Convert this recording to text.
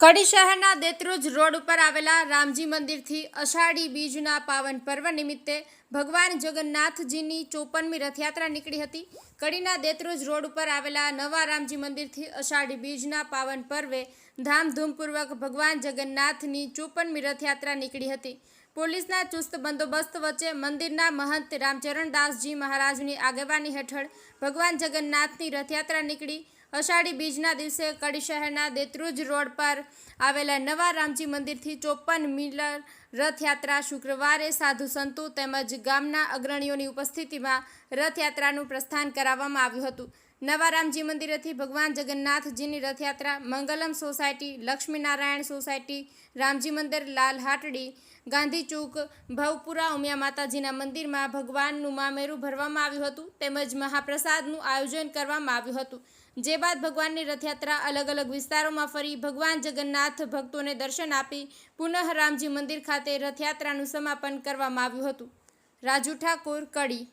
કડી શહેરના દેત્રુજ રોડ ઉપર આવેલા રામજી મંદિરથી અષાઢી બીજના પાવન પર્વ નિમિત્તે ભગવાન જગન્નાથજીની ચોપનમી રથયાત્રા નીકળી હતી. કડીના દેત્રુજ રોડ ઉપર આવેલા નવા રામજી મંદિરથી અષાઢી બીજના પાવન પર્વે ધામધૂમપૂર્વક ભગવાન જગન્નાથની ચોપનમી રથયાત્રા નીકળી હતી. પોલીસના ચુસ્ત બંદોબસ્ત વચ્ચે મંદિરના મહંત રામચરણદાસજી મહારાજની આગેવાની હેઠળ ભગવાન જગન્નાથની રથયાત્રા નીકળી. અષાઢી બીજના દિવસે કડી શહેરના દેત્રુજ રોડ પર આવેલા નવા રામજી મંદિરથી ચોપન મિલર રથયાત્રા શુક્રવારે સાધુ સંતો તેમજ ગામના અગ્રણીઓની ઉપસ્થિતિમાં રથયાત્રાનું પ્રસ્થાન કરાવવામાં આવ્યું હતું. નવા રામજી મંદિરેથી ભગવાન જગન્નાથજીની રથયાત્રા, મંગલમ સોસાયટી, લક્ષ્મીનારાયણ સોસાયટી, રામજી મંદિર, લાલ હાટડી, ગાંધી ભવપુરા, ઉમિયા માતાજીના મંદિરમાં ભગવાનનું મામેરું ભરવામાં આવ્યું હતું તેમજ મહાપ્રસાદનું આયોજન કરવામાં આવ્યું હતું. જે બાદ ભગવાનની રથયાત્રા અલગ અલગ વિસ્તારોમાં ફરી ભગવાન જગન્નાથ ભક્તોને દર્શન આપી પુનઃ રામજી મંદિર ખાતે રથયાત્રાનું સમાપન કરવામાં આવ્યું હતું. રાજુ ઠાકોર કડી